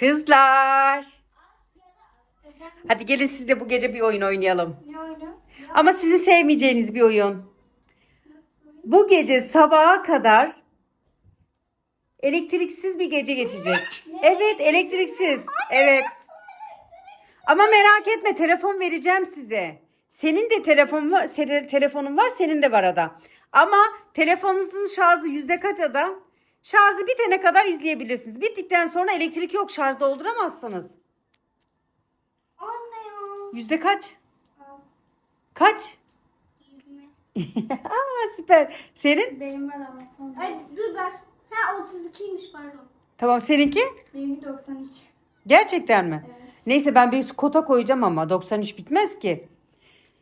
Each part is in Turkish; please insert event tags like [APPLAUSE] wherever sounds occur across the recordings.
Kızlar. Hadi gelin siz de bu gece bir oyun oynayalım. Ama sizin sevmeyeceğiniz bir oyun. Bu gece sabaha kadar elektriksiz bir gece geçeceğiz. Evet, elektriksiz. Evet. Ama merak etme, telefon vereceğim size. Senin de telefon var, telefonun var, senin de var ada. Ama telefonunuzun şarjı yüzde kaç ada? Şarjı bitene kadar izleyebilirsiniz. Bittikten sonra elektrik yok, şarj dolduramazsınız. Anne ya. Yüzde kaç? Az. Kaç? Yirmi. [LAUGHS] Aa süper. Senin? Benim var Allah'tan. Ay dur ver. Ha 32'ymiş pardon. Tamam seninki? Benimki 93. Gerçekten mi? Evet. Neyse ben bir kota koyacağım ama 93 bitmez ki.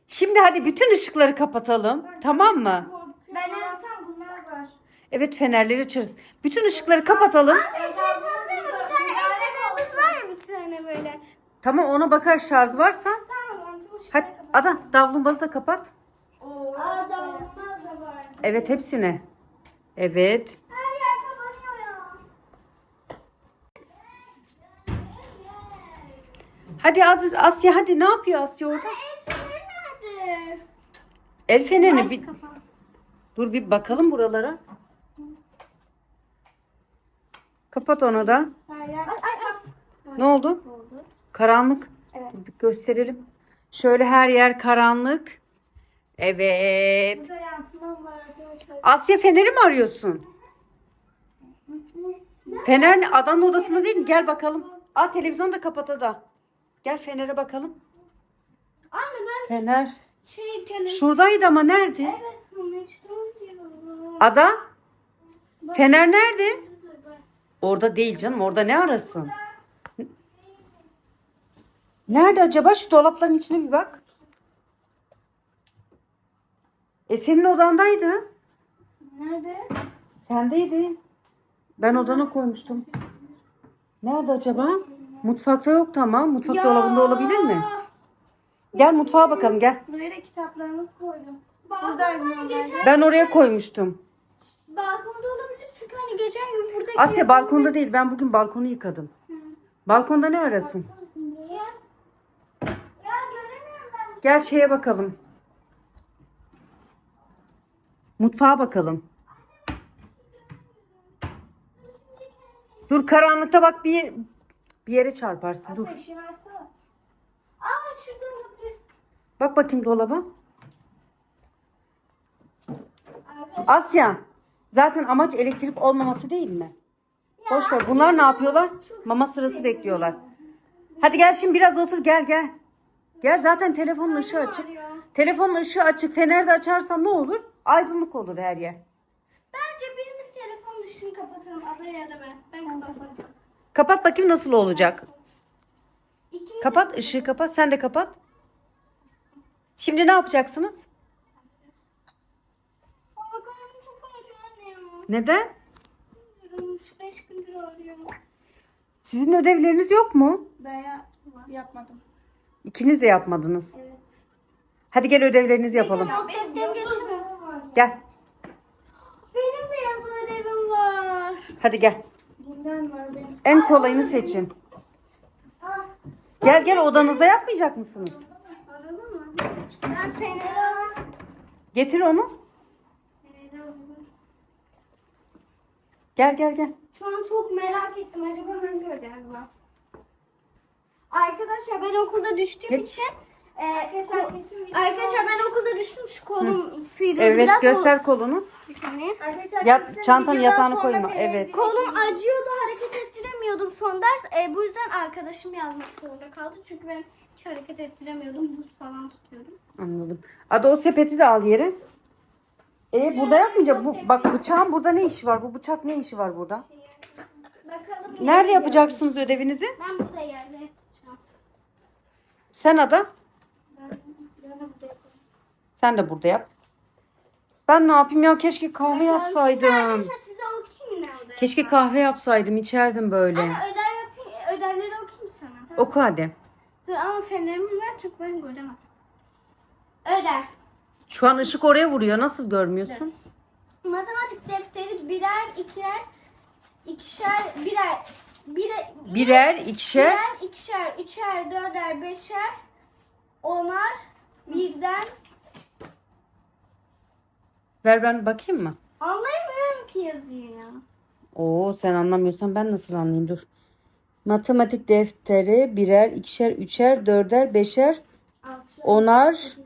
Şimdi hadi bütün ışıkları kapatalım. Tamam mı? Ben Allah'tan bunlar var. Evet fenerleri açarız. Bütün ışıkları kapatalım. Bir şey söyleyeyim mi? Bir tane el fenerimiz var ya bir tane böyle. Tamam ona bakar şarj varsa. Tamam onu Hadi Ada davlumbazı da kapat. Oo. Aa davulmaz da var. Evet hepsini. Evet. Her yer kapanıyor ya. Hadi Ad- Asya hadi ne yapıyor Asya orada? El feneri nerede? El fenerini bir... Kapan. Dur bir bakalım buralara. Kapat onu da. Ne oldu? Karanlık. Evet. Gösterelim. Şöyle her yer karanlık. Evet. Asya feneri mi arıyorsun? Fener ne? Adanın odasında değil mi? Gel bakalım. Aa televizyonu da kapat Ada. Gel fenere bakalım. Anne ben Fener. şey televizyon. Şuradaydı ama nerede? Evet bunu işte. Ada? Fener nerede? Orada değil canım. Orada ne arasın? Nerede acaba? Şu dolapların içine bir bak. E senin odandaydı. Nerede? Sendeydi. Ben odana koymuştum. Nerede acaba? Mutfakta yoktu ama. Mutfak dolabında olabilir mi? Gel mutfağa bakalım gel. Buraya da kitaplarımı koydum. Buradaydı normalde. Ben oraya koymuştum. Olabilir çünkü hani geçen gün burada Asya balkonda değil. Ben bugün balkonu yıkadım. Balkonda ne arasın? Niye? Ya göremiyorum ben. Gel şeye bakalım. Mutfağa bakalım. Dur karanlıkta bak bir bir yere çarparsın. Dur. Versene. Aa şurada olabilir. Bak bakayım dolaba. Asya. Zaten amaç elektrik olmaması değil mi? Boş ver. Bunlar ne yapıyorlar? Mama sırası bekliyorlar. Hadi gel şimdi biraz otur gel gel. Gel zaten telefonun ışığı açık. Telefonun ışığı açık. Fener de açarsan ne olur? Aydınlık olur her yer. Bence birimiz telefon ışığını kapatalım. Adaya ya da ben. Ben kapatacağım. Kapat bakayım nasıl olacak. İkimiz Kapat ışığı kapat. Sen de kapat. Şimdi ne yapacaksınız? Aa karnım çok ağrıyor anne ya. Neden? Bilmiyorum, Şu beş gündür ağrıyor. Sizin ödevleriniz yok mu? Ben ya, yapmadım. İkiniz de yapmadınız. Evet. Hadi gel ödevlerinizi yapalım. Yok defterim getirme. Gel. Benim de yazı ödevim var. Hadi gel. Bundan var benim. En kolayını seçin. Gel gel odanızda yapmayacak mısınız? anladın mı? Ben feneri. Getir onu. Feneri aldım. Gel gel gel. Şu an çok merak ettim. Acaba hangi ödev var? Arkadaşlar ben okulda düştüğüm Geç. için e, ko- arkadaşlar ben okulda düştüm şu kolum sıyrıldı Evet biraz. göster kolunu. Bir saniye. Yat, çantanı yatağına koyma. Evet. Kolum acıyordu hareket ettiremiyordum son ders. E, bu yüzden arkadaşım yazmak zorunda kaldı. Çünkü ben hiç hareket ettiremiyordum. Buz falan tutuyordum. Anladım. Hadi o sepeti de al yere. E burada yapmayacak. Bu, bak bıçağın burada ne işi var? Bu bıçak ne işi var burada? Bakalım. Nerede yapacaksınız ödevinizi? Ben burada yerde yapacağım. Sen Ada. Ben, ben burada yapacağım. Sen de burada yap. Ben ne yapayım ya? Keşke kahve yapsaydım. Arkadaşlar size okuyayım ne? Keşke kahve yapsaydım. içerdim böyle. Anne ödev yapayım, ödevleri okuyayım sana. Oku hadi. Dur ama fenerimi ver çünkü ben göremem. Ödev. Şu an ışık oraya vuruyor. Nasıl görmüyorsun? Matematik defteri birer, ikiler, ikişer, birer, birer, Birer, ikişer. Birer, ikişer, üçer, dörder, beşer, onar, birden. Ver ben bakayım mı? Anlayamıyorum ki yazıyı ya. Oo sen anlamıyorsan ben nasıl anlayayım dur. Matematik defteri birer, ikişer, üçer, dörder, beşer, onar,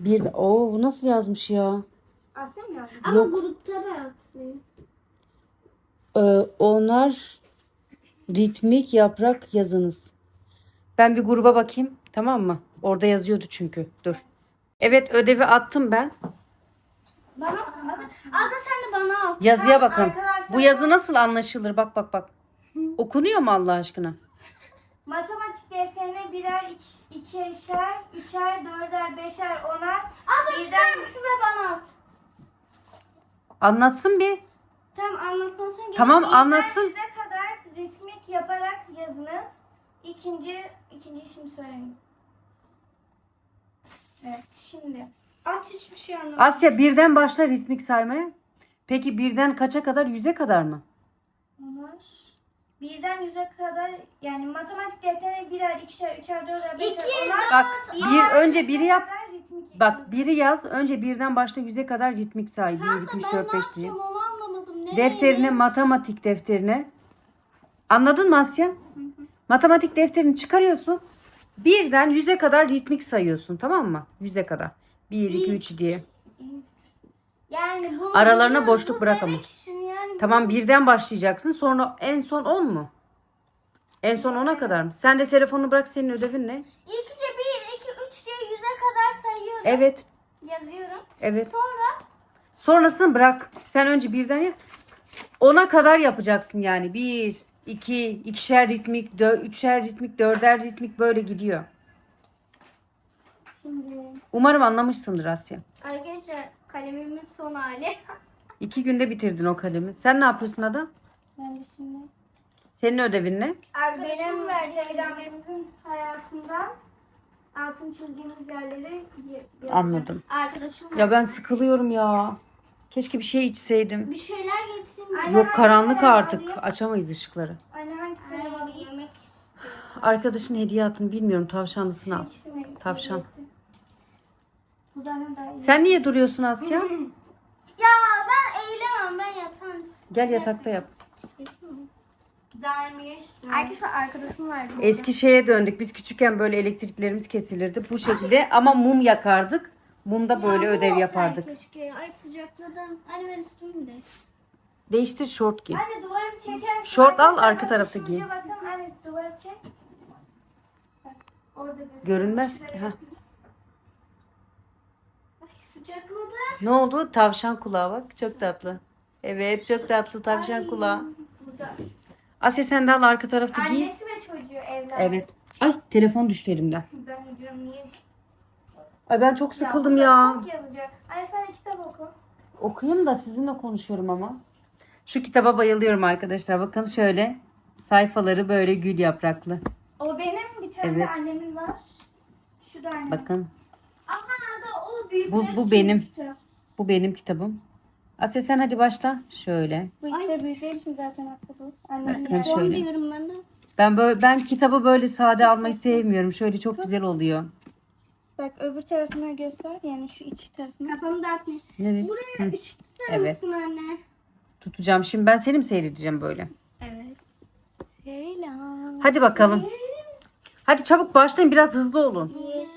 bir Oo bu nasıl yazmış ya? Asya mı yazdın? Ama Yok. grupta da yazıyor. Ee, onar ritmik yaprak yazınız. Ben bir gruba bakayım tamam mı? Orada yazıyordu çünkü. Dur. Evet ödevi attım ben. Bana Ada sen de bana al. Yazıya bakın. Bu yazı nasıl anlaşılır? Bak bak bak. Okunuyor mu Allah aşkına? Matematik defterine birer, iki, ikişer, üçer, dörder, beşer, onar. Ada Birden- susar mısın ve bana at. Anlatsın bir. Tamam anlatmasına gerek Tamam yok. anlatsın. Yüze kadar ritmik yaparak yazınız. İkinci, ikinciyi şimdi söyleyeyim. Evet şimdi. At hiçbir şey anlamadım. Asya birden başla ritmik saymaya. Peki birden kaça kadar? Yüze kadar mı? Onar. Birden yüze kadar yani matematik defterine birer, ikişer, üçer, dörder, beşer, İki, onar. Bak bir önce biri yap. kadar ritmik Bak yazın. biri yaz. Önce birden başla yüze kadar ritmik say. 1, Tamam 2, 3, ben 4, ne 5 diye. onu anlamadım. Nereye Defterine ne? matematik defterine. Anladın mı Asya? Matematik defterini çıkarıyorsun. Birden yüze kadar ritmik sayıyorsun tamam mı? Yüze kadar. 1, 2, 3 diye. Yani bunu Aralarına biliyoruz, boşluk bu bırak ama. için yani. Tamam birden başlayacaksın. Sonra en son 10 mu? En son 10'a kadar mı? Sen de telefonu bırak senin ödevin ne? İlk önce 1, 2, 3 diye 100'e kadar sayıyorum. Evet. Yazıyorum. Evet. Sonra Sonrasını bırak. Sen önce birden yap. 10'a kadar yapacaksın yani. 1, 2, ikişer ritmik, dö- üçer ritmik, dörder ritmik böyle gidiyor. şimdi Umarım anlamışsındır Asya. arkadaşlar kalemimin son hali. [LAUGHS] İki günde bitirdin o kalemi. Sen ne yapıyorsun Ada? Ben de şimdi. Senin ödevin ne? Arkadaşım Benim verdi. peygamberimizin hayatından altın çizdiğimiz yerleri y- yazacağım. Anladım. Arkadaşım Ya ben sıkılıyorum ya. Keşke bir şey içseydim. bir şeyler getireyim. Anne, Yok karanlık artık. alayım? Açamayız ışıkları. Anne hangi kalem Hayır alayım? yemek istiyorum. Arkadaşın hediyatını bilmiyorum. Tavşanlısını al. İkisini Tavşan. hediye ettim. Bu zaten daha iyi. Sen niye duruyorsun Asya? Ya ben eğilemem ben yatağın üstünde. Gel yatakta yap. Arkadaşlar arkadaşım verdi. Eski şeye döndük. Biz küçükken böyle elektriklerimiz kesilirdi. Bu şekilde ama mum yakardık. Mumda böyle Ya, bu ödev olsaydı yapardık. Keşke. Ay sıcakladım. Hadi ben üstümü de. Değiştir şort giy. Anne duvarı çeker misin? Şort al, Arkadaşlar, arka bakın tarafta şu giy. anne duvara çek. Bak, Orada. Görünmez Şuraya ki. Ha. Ay sıcakladım. Ne oldu? Tavşan kulağı bak. Çok tatlı. Evet çok tatlı tavşan kulağı. Asya sen de al arka tarafta giy. Annesi ve çocuğu evladı. Evet. Ay telefon düştü elimden. Ben diyorum niye? Ay ben çok sıkıldım ya. Çok yazacak. Anne sen de kitap oku. Okuyayım da sizinle konuşuyorum ama. Şu kitaba bayılıyorum arkadaşlar. Bakın şöyle. Sayfaları böyle gül yapraklı. O benim bir tane Evet. de annemin var. Şu da annemin. Bakın. Ama da o büyük Bu, bu benim. Bu benim kitabım. Asya sen hadi başla. Şöyle. Bu işte büyükler için zaten aslında de. şöyle. diyorum ben de. Ben böyle ben kitabı böyle sade almayı sevmiyorum. Şöyle çok güzel oluyor. Bak öbür tarafına göster. Yani şu iç tarafına. Kafamı dağıtma. Evet. Buraya ışık tutar Evet. mısın anne? Tutacağım. Şimdi ben seni mi seyredeceğim böyle? Evet. Selam. Hadi bakalım. Hadi çabuk başlayın. Biraz hızlı olun. Bir.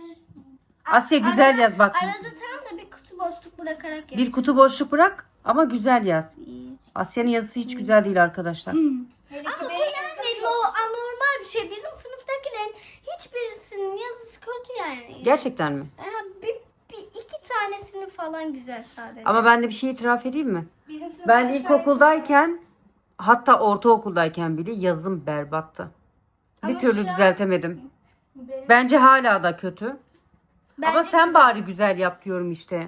Asya güzel yaz bak. Arada tam da bir kutu boşluk bırakarak yap. Bir kutu boşluk bırak ama güzel yaz. Asya'nın yazısı hiç güzel değil arkadaşlar. Ama bu benim yani no, anormal bir şey. Bizim sınıftakilerin hiçbirisinin yazısı kötü yani. Gerçekten mi? Ha, bir, bir iki tanesinin falan güzel sadece. Ama ben de bir şey itiraf edeyim mi? Ben sadece- ilkokuldayken hatta ortaokuldayken bile yazım berbattı. Bir Ama türlü şu an- düzeltemedim. Benim- Bence hala da kötü. Bence Ama sen bari güzel yap diyorum işte.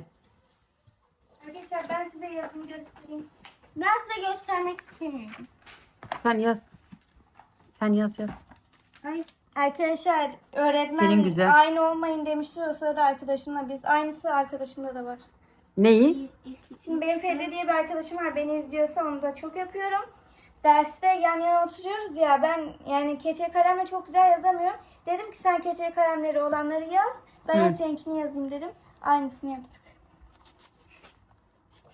Yazımı göstereyim. Ben size göstermek istemiyorum. Sen yaz. Sen yaz yaz. Ay. Arkadaşlar öğretmen Senin güzel. aynı olmayın demiştir o sırada arkadaşımla biz. Aynısı arkadaşımda da var. Neyi? Şimdi benim Feride diye bir arkadaşım var. Beni izliyorsa onu da çok yapıyorum. derste yan yana oturuyoruz ya ben yani keçe kalemle çok güzel yazamıyorum. Dedim ki sen keçe kalemleri olanları yaz. Ben de seninkini yazayım dedim. Aynısını yaptık.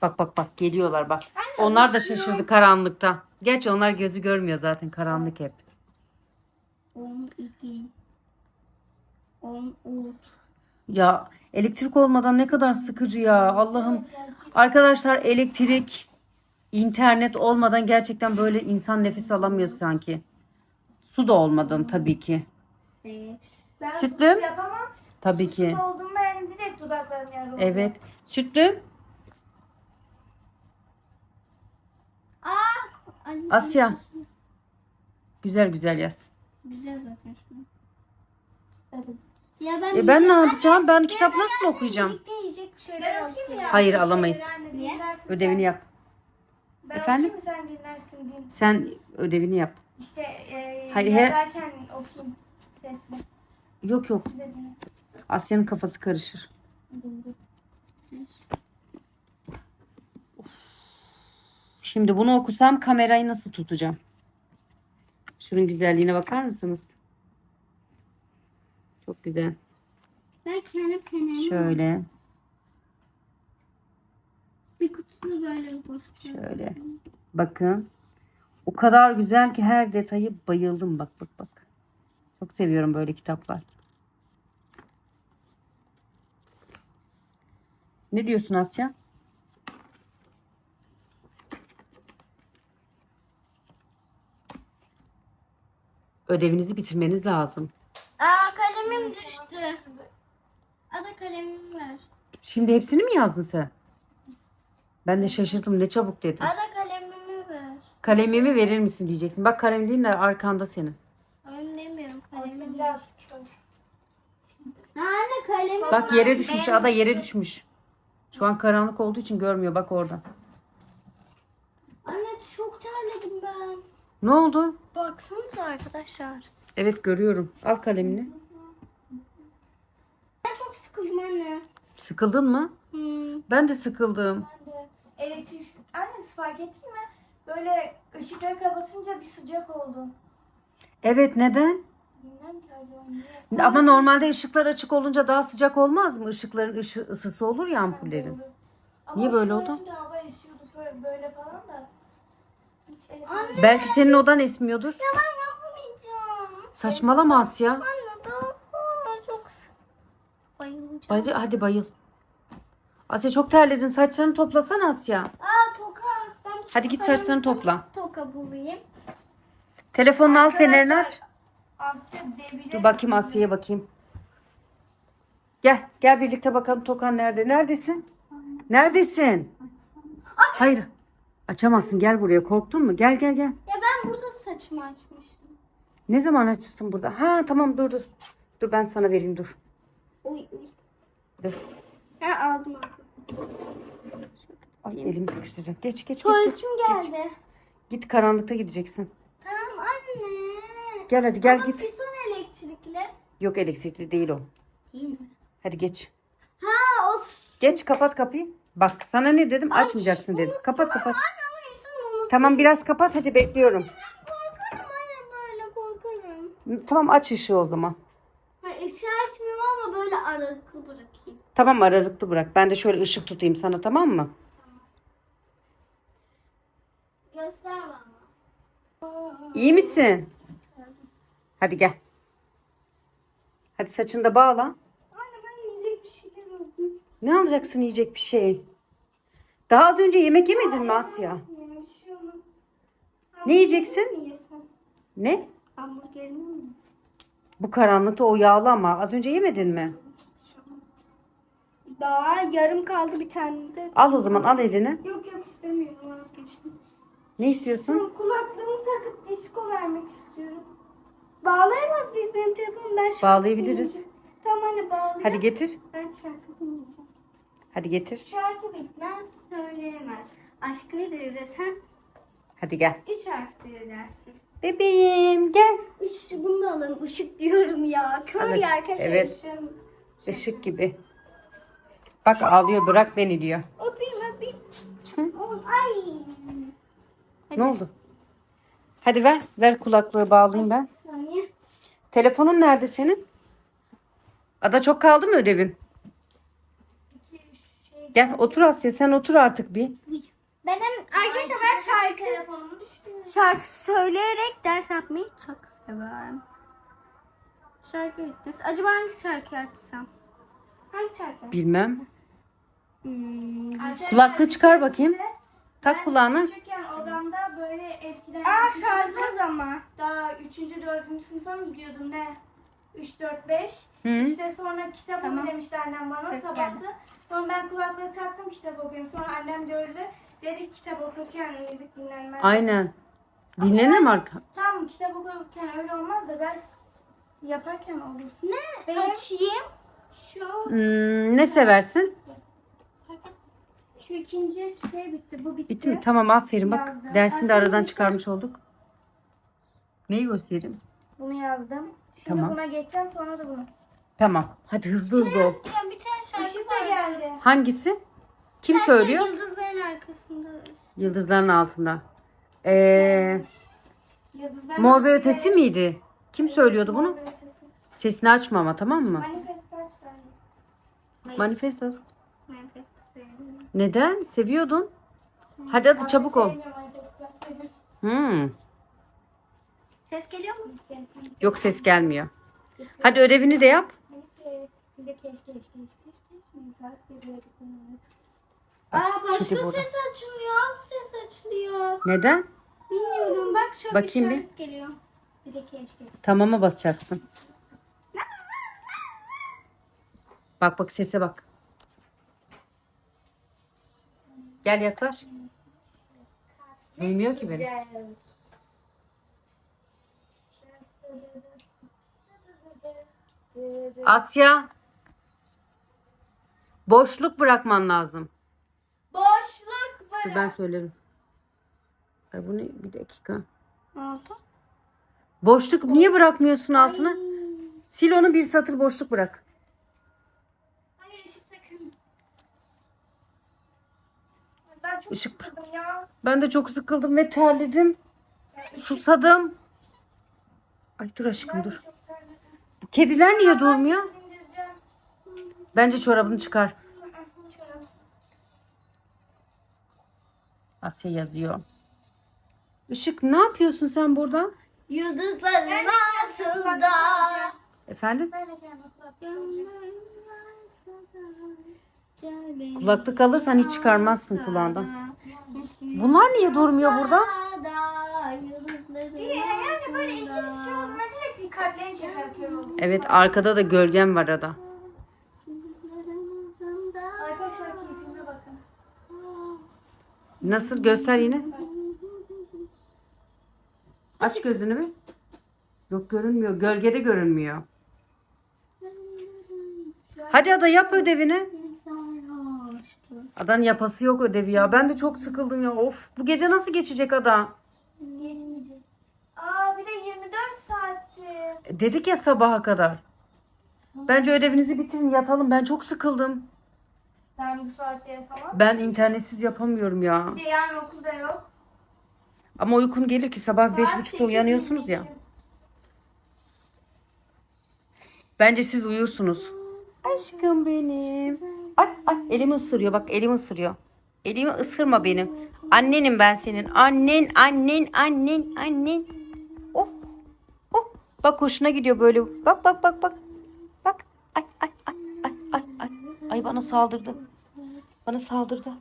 Bak bak bak geliyorlar bak. onlar da şaşırdı karanlıkta. Gerçi onlar gözü görmüyor zaten karanlık hep. 12 13 Ya elektrik olmadan ne kadar sıkıcı ya Allah'ım. Arkadaşlar elektrik, internet olmadan gerçekten böyle insan nefes alamıyor sanki. Su da olmadan tabii ki. 5 Ben susuz yapamam. Tabii ki. Olduğumda yani direkt dudaklarım yarılıyor. Evet. Sütlü, Aa! Asya. güzel güzel yaz. Güzel zaten şu an. Ya ben, E ben ne yapacağım? Ben kitap ben nasıl okuyacağım? Birlikte yiyecek bir şeyler Ben okuyayım ya. Hayır, alamayız. Niye? Ödevini yap. Ben Efendim? okuyayım sen dinlersin din. Sen ödevini yap. İşte e, Hayır, he- yazarken okuyayım sesli. Yok yok. Siz de dinleyin. Asya'nın kafası karışır. Şimdi bunu okusam kamerayı nasıl tutacağım? Şunun güzelliğine bakar mısınız? Çok güzel. Ben kendi fenerimi Şöyle, bir kutusunu böyle boş şöyle. Bakın. O kadar güzel ki her detayı bayıldım. Bak bak bak. Çok seviyorum böyle kitaplar. Ne diyorsun Asya? Ödevinizi bitirmeniz lazım. Aa kalemim düştü. Ada kalemimi ver. Şimdi hepsini mi yazdın sen? Ben de şaşırdım. Ne çabuk dedin. Ada kalemimi ver. Kalemimi verir misin diyeceksin. Bak kalemliğin de arkanda senin. Ön demiyorum Aslında kalemimi. biraz kör. Anne kalemimi Bak yere düşmüş. Ada yere düşmüş. Şu an karanlık olduğu için görmüyor. Bak orada. Anne çok terledim ben. Ne oldu? Baksanıza arkadaşlar. Evet görüyorum. Al kalemini. Ben çok sıkıldım anne. Sıkıldın mı? Hmm. Ben de sıkıldım. Ben de elektrik... Annesi fark ettin mi? Böyle ışıkları kapatınca bir sıcak oldu. Evet neden? Bilmem ki acaba niye. Ama normalde ışıklar açık olunca daha sıcak olmaz mı? Işıkların ışı, ısısı olur ya ampullerin. Ama Niye böyle ışıklar oldu? açınca hava esiyordu böyle, böyle falan da. Anne. Belki senin odan esmiyordur. Ya ben yapamayacağım. Saçmalama Asya. Anne daha sonra çok sık. Bayılacağım. Hadi, hadi bayıl. Asya çok terledin. Saçlarını toplasana Asya. Aa toka. Ben Hadi git saçlarını topla. Toka bulayım. Telefonunu al fenerini aç. Asya devire. Dur bakayım Asya'ya bakayım. Gel. Gel birlikte bakalım Tokan nerede? Neredesin? Neredesin? Hayır. Açamazsın. Gel buraya. Korktun mu? Gel gel gel. Ya ben burada saçımı açmıştım. Ne zaman açtın burada? Ha tamam dur dur. Dur ben sana vereyim dur. Uy uy. Dur. Ha aldım aldım. Ay elim sıkıştıracak. Geç geç geç. geç. Tuvaletim Geç. geldi. Git karanlıkta gideceksin. Tamam anne. Gel hadi gel Ama git. Fison elektrikli. Yok elektrikli değil o. Değil mi? Hadi geç. Ha o Geç kapat kapıyı. Bak sana ne dedim? Açmayacaksın dedim. Kapat kapat. Tamam biraz kapat hadi bekliyorum. Korkarım anne böyle korkarım. Tamam aç ışığı o zaman. Ha, ışığı açmıyorum ama böyle aralıklı bırakayım. Tamam aralıklı bırak. Ben de şöyle ışık tutayım sana tamam mı? Göster bana. İyi misin? Hadi gel. Hadi saçını da bağla. Anne ben yiyecek bir şeyler aldım. Ne alacaksın yiyecek bir şey? Daha az önce yemek yemedin mi Asya? Bir şey olmaz. Ne yiyeceksin? Mi yesem? Ne? Hamburgerimi mi yesem? Bu karanlıkta o yağlı ama az önce yemedin mi? Daha yarım kaldı bir tane de. Al o zaman al eline. Yok yok istemiyorum vazgeçtim. Ne istiyorsun? Kulaklığımı takıp disco vermek istiyorum. Bağlayamaz biz benim telefonum ben şarkı Bağlayabiliriz. Tamam anne bağlayayım. Hadi getir. Ben şarkı dinleyeceğim. Hadi getir. Şarkı bitmez söyleyemez. Aşk nedir desem Hadi gel. üç harftir dersin. Bebeğim gel. Işık bunu da alın. Işık diyorum ya. Kör Evet, ya arkadaşlar. evet. ışığım. Işık gibi. Bak ağlıyor bırak beni diyor. Öpeyim öpeyim. Oğlum, Ay. Ne oldu? Hadi ver. Ver kulaklığı bağlayayım ben. Bir saniye. Telefonun nerede senin? Ada çok kaldı mı ödevin? Gel otur Asya sen otur artık bir. Benim arkadaşlar ben şarkı şarkı söyleyerek ders yapmayı çok seviyorum. Şarkı bitti. Acaba hangi şarkı açsam? Hangi şarkı? Bilmem. Hmm. Kulaklığı çıkar bakayım. Tak kulağına. Küçükken odamda böyle eskiden Aa şarjsız ama. daha 3. 4. sınıfa mı gidiyordum ne? 3 4 5. Hı. İşte sonra kitap Tamam. demişti annem bana Ses sabahtı. geldi. Sonra ben kulaklığı taktım kitap okuyayım. Sonra annem gördü. Dedi ki kitap okurken müzik dinlenmez. Aynen. Dinlenir mi arka? Tam kitap okurken öyle olmaz da ders yaparken olur. Ne? Benim- Açayım. Şu Hmm, ne seversin? şu ikinci şey bitti. Bu bitti. Bitti mi? Tamam aferin bak. Yazdım. Dersini de aradan çıkarmış olduk. Neyi göstereyim? Bunu yazdım. Şimdi Tamam. buna geçeceğim sonra da bunu. Tamam. Hadi hızlı hızlı ol. Açacağım bir tane şarkı Işık da var. geldi. Hangisi? Kim Her şey söylüyor? yıldızların arkasında. Yıldızların altında. Ee, Yıldızlar Mor ve Ötesi miydi? Kim söylüyordu bunu? Sesini açma ama tamam mı? Manifest açlar. Manifest az. Sevmiyorum. Neden? Seviyordun. Hadi hadi çabuk ol. Hmm. Ses geliyor mu? Yok ses gelmiyor. Hadi ödevini de yap. Neyse, Bize keşke keşke keşke keşke saat bir böyle Aa başka da. ses açılıyor. Az ses açılıyor. Neden? Bilmiyorum bak şöyle Bakayım bir bir. işaret geliyor. Bir de keşke. Tamama basacaksın. Bak bak sese bak. Gel yaklaş. Duymuyor ki beni. Asya. Boşluk bırakman lazım. Boşluk Dur bırak. ben söylerim. Ay bu ne? Bir dakika. Ne oldu? Boşluk niye bırakmıyorsun altına? Sil onu bir satır boşluk bırak. Hayır ışık sakın. Ben çok Işık- sıkıldım ya. Ben de çok sıkıldım ve terledim. Susadım. Ay dur aşkım dur. çok terledim. Bu kediler niye durmuyor? Sindireceğim. Bence çorabını çıkar. Asya yazıyor. Işık ne yapıyorsun sen burada? Yıldızların altında. Efendim? Kulaklık Kulaklık alırsan hiç çıkarmazsın kulağından. Bunlar niye durmuyor burada? Diye yani böyle ilginç bir şey. Evet arkada da gölgem var ada. Arkadaşlar keyfime bakın. Nasıl göster yine? Aç gözünü bir. Yok görünmüyor. Gölgede görünmüyor. Hadi ada yap ödevini. Adanın yapası yok ödevi ya. Ben de çok sıkıldım ya. Of bu gece nasıl geçecek ada? Geçmeyecek. Aa bir de 24 saatti. E, Dedik ya sabaha kadar. Bence ödevinizi bitirin yatalım. Ben çok sıkıldım. Ben bu saatte yatamam. Ben internetsiz yapamıyorum ya. Bir de yarın okulda yok. Ama uykum gelir ki sabah beş buçukta uyanıyorsunuz ya. Bence siz uyursunuz. Aşkım benim. Ay ay elimi ısırıyor bak elimi ısırıyor. Elimi ısırma benim. Annenim ben senin. Annen annen annen annen. Oh oh. Bak hoşuna gidiyor böyle. Bak bak bak bak. Bak. Ay ay ay ay ay ay. Ay bana saldırdı. Bana saldırdı.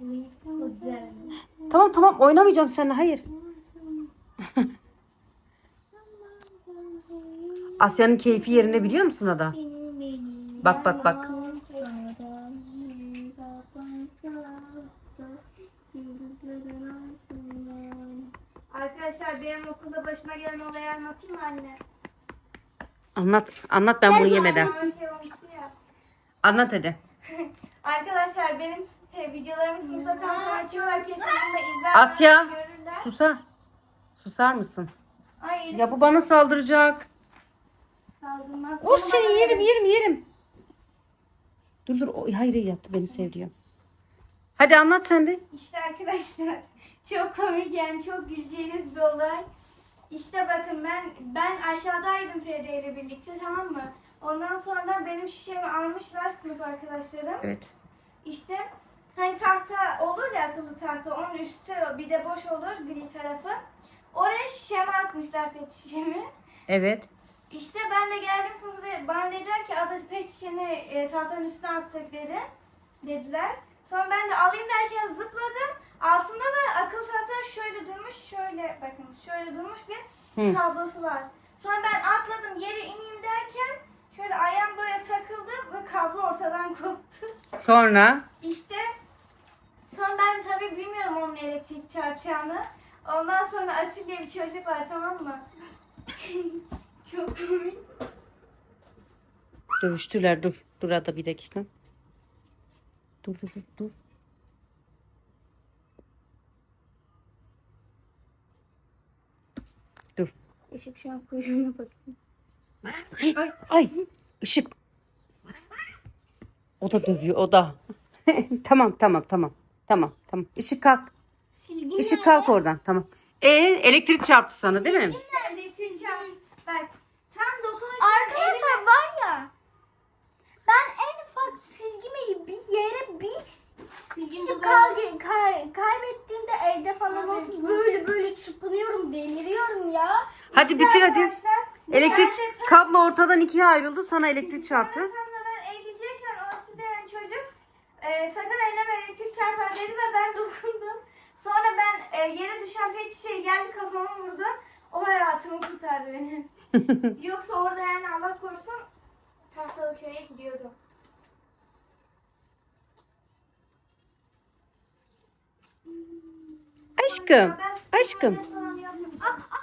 Tamam tamam oynamayacağım seninle hayır. [LAUGHS] Asya'nın keyfi yerinde biliyor musun Ada? Bak bak bak. Arkadaşlar benim okulda başıma gelen olayı anlatayım mı anne? Anlat anlat ben bunu yemeden. Şey. Anlat hadi. [LAUGHS] Arkadaşlar benim te- videolarımı sınıfta tam açıyorlar kesin bunu da izler. Asya. Görürler. Susar. Susar mısın? Ay Elif Ya bu bana saldıracak. saldırmaz. O seni yerim yerim yerim. Dur dur. O, hayır hayır yattı beni sev diyor. Hadi anlat sen de. İşte arkadaşlar [LAUGHS] çok komik yani çok güleceğiniz bir olay. İşte bakın ben ben aşağıdaydım Feride ile birlikte tamam mı? Ondan sonra benim şişemi almışlar sınıf arkadaşlarım. Evet. İşte hani tahta olur ya akıllı tahta onun üstü bir de boş olur gri tarafı. Oraya şişemi atmışlar pet şişemi. Evet. İşte ben de geldim sınıfta bana dediler ki ada pet şişeni e, tahtanın üstüne attık dedi. Dediler. Sonra ben de alayım derken zıpladım. Altında da akıl tahtanın şöyle durmuş şöyle bakın şöyle durmuş bir Hı. kablosu var. Sonra ben atladım yere ineyim derken şöyle ayağım böyle takıldı ve kablo ortadan [LAUGHS] koptu. Sonra İşte sonra ben tabii bilmiyorum onun elektrik çarpacağını. Ondan sonra Asil diye bir çocuk var tamam mı? [LAUGHS] Çok komik. dövüştüler. Dur. Dur Ada bir dakika. Dur dur dur. dur. Dur. Işık şu an kuyruğuna bakıyor. Ay, ay ışık. O da dövüyor o da. [LAUGHS] tamam tamam tamam. Tamam tamam. Işık kalk. Silgim Işık kalk oradan. Tamam. E elektrik çarptı sana değil mi? Elektrik çarp. Bak tam dokunurken Arkadaşlar var ya ben en ufak silgimi bir yere bir küçük kay, kay, kaybettiğimde evde falan olsun böyle böyle çırpınıyorum deliriyorum ya. Hadi bitir hadi. Arkadaşlar, Elektrik ben de tam- kablo ortadan ikiye ayrıldı. Sana elektrik çarptı. Tam da ben eğilecekken o Asil denen çocuk e, sakın elleme elektrik çarpar dedi ve ben [LAUGHS] dokundum. Sonra ben e, yere düşen pet şişeyi geldi kafama vurdu. O hayatımı kurtardı beni. [LAUGHS] Yoksa orada yani Allah korusun tahtalı köye gidiyordu. Aşkım. Ben Aşkım.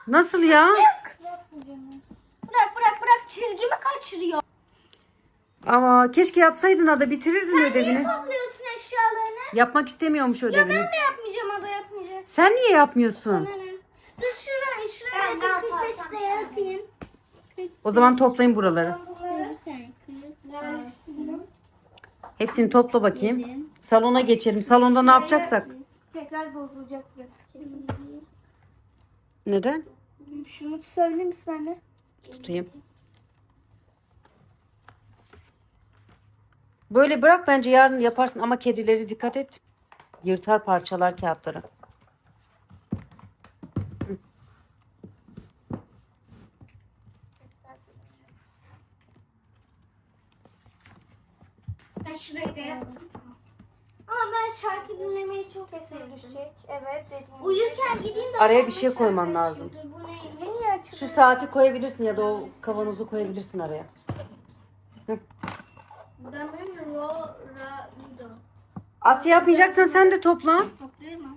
Nasıl ya? Çizgimi kaçırıyor. Ama keşke yapsaydın Ada bitirirdin Niye ödevini. topluyorsun eşyalarını? Yapmak istemiyormuş Ya ödevini. ben de yapmayacağım o da yapmayacak. Sen niye yapmıyorsun? Bana ne? Dur şuraya şuraya Ben ne bir yaparsam 45 liraya yapayım. O zaman toplayın buraları. Sen yerleştirdim. Hepsini topla bakayım. Salona geçelim. Salonda ne yapacaksak. Tekrar bozulacak burası kesin. Neden? Şunu söyleyeyim misin anne? Tutayım. Böyle bırak bence yarın yaparsın ama kedileri dikkat et. Yırtar parçalar kağıtları. Ben şurayı da yaptım. Ama ben şarkı dinlemeyi çok Kesin düşecek. Evet dediğim Uyurken gideyim de Araya bir şey koyman lazım. Bu neymiş? Şu saati koyabilirsin ya da o kavanozu koyabilirsin araya. Ben benim ro ra do. Asya yapmayacaksan sen de topla. Topluyorum ama.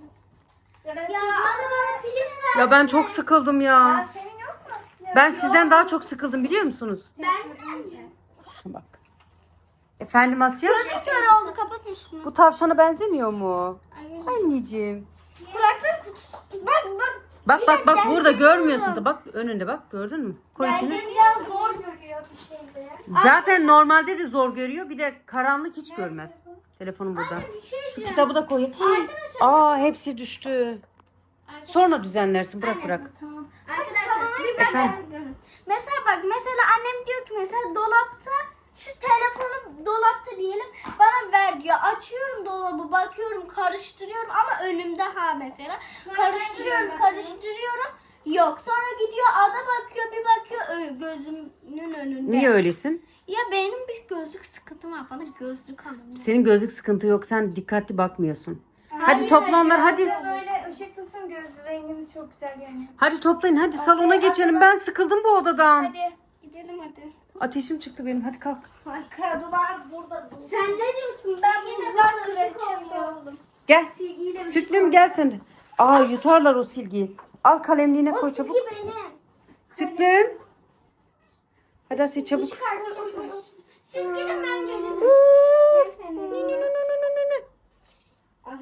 Ya ana bana pirinç ver. Ya ben çok sıkıldım Ya ya. senin yok mu? Ya, Ben sizden daha çok sıkıldım biliyor musunuz? Ben bak. Efendim Asya? Gözüm kör oldu kapatın şunu. Bu tavşana benzemiyor mu? Anneciğim. Kulaklık kutusu. Bak bak. Bak bak bak burada görmüyorsun da bak önünde bak gördün mü? Koy içine. Biraz. Zor görüyor bir şeyde. Zaten normalde de zor görüyor bir de karanlık hiç görmez. Telefonum burada. Bir şey Şu kitabı da koyayım. Arkadaşlar. Aa hepsi düştü. Sonra düzenlersin bırak bırak. Tamam. Arkadaşlar bir Efendim? bakın. Mesela bak mesela annem diyor ki mesela dolapta şu telefonu dolapta diyelim bana ver diyor. Açıyorum dolabı bakıyorum karıştırıyorum ama önümde ha mesela. Karıştırıyorum karıştırıyorum. Yok sonra gidiyor ada bakıyor bir bakıyor ö- gözümün önünde. Niye öylesin? Ya benim bir gözlük sıkıntım var bana gözlük alın. Senin gözlük sıkıntı yok sen dikkatli bakmıyorsun. Hadi Hayır, toplanlar hadi. Böyle ışık tutsun gözlü renginiz çok güzel görünüyor. Hadi toplayın hadi salona geçelim. Ben sıkıldım bu odadan. Hadi. Gidelim hadi. Ateşim çıktı benim hadi kalk. Kadular burada. Sen ne diyorsun? Ben buzlar kırık kraliçesi oldum. Gel. Silgiyle ışık Sütlüm gel sen de. Aa yutarlar o silgiyi. Al kalemliğine koy O çabuk. silgi benim. Sütlüm. Hadi Asya çabuk. Siz gidin ben gelirim. Ah ah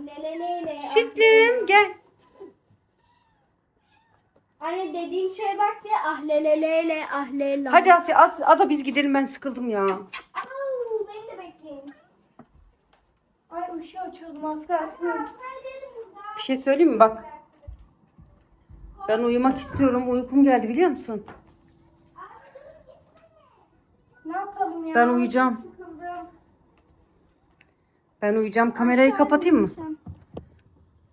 Sütlüm lelele. gel. Anne dediğim şey bak bir ah lelelele ah. Hadi Asya As Ada biz gidelim ben sıkıldım ya. Au, beni de bekleyin. Ay ışığı açıyordum az kalsın. Bir şey söyleyeyim mi bak. Ben uyumak istiyorum. Uykum geldi biliyor musun? Ne yapalım ya? Ben uyuyacağım. Sıkıldım. Ben uyuyacağım. Kamerayı kapatayım mı?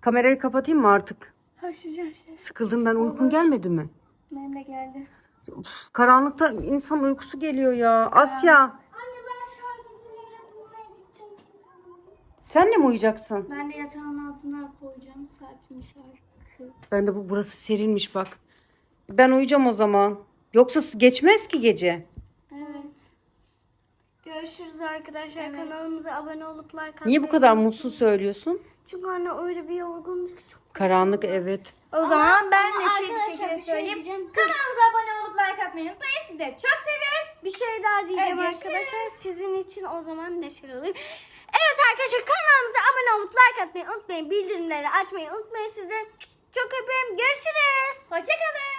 Kamerayı kapatayım mı artık? Haşlayacağım şey. Sıkıldım ben. Uykun gelmedi mi? Benim de geldi. Uf, karanlıkta insan uykusu geliyor ya. Asya Anne ben ürünleri bulmaya gideceğim. sen de mi uyuyacaksın? Ben de yatağın altına koyacağım. Serpil'in şarkı. Ben de bu burası serilmiş bak. Ben uyuyacağım o zaman. Yoksa geçmez ki gece. Görüşürüz arkadaşlar. Kanalımıza abone olup like atmayı Niye bu kadar mutsuz söylüyorsun? Çünkü anne öyle bir yorgunluk ki çok. Karanlık evet. O zaman ben ama neşeli bir arkadaşlar şekilde bir şey söyleyeyim. diyeceğim. Kanalımıza abone olup like atmayı unutmayın. Sizleri çok seviyoruz. Bir şey daha diyeceğim Evet, görüşürüz. arkadaşlar. Sizin için o zaman neşeli olayım. Evet arkadaşlar kanalımıza abone olup like atmayı unutmayın. Bildirimleri açmayı unutmayın. Sizleri çok öpüyorum. Görüşürüz. Hoşçakalın.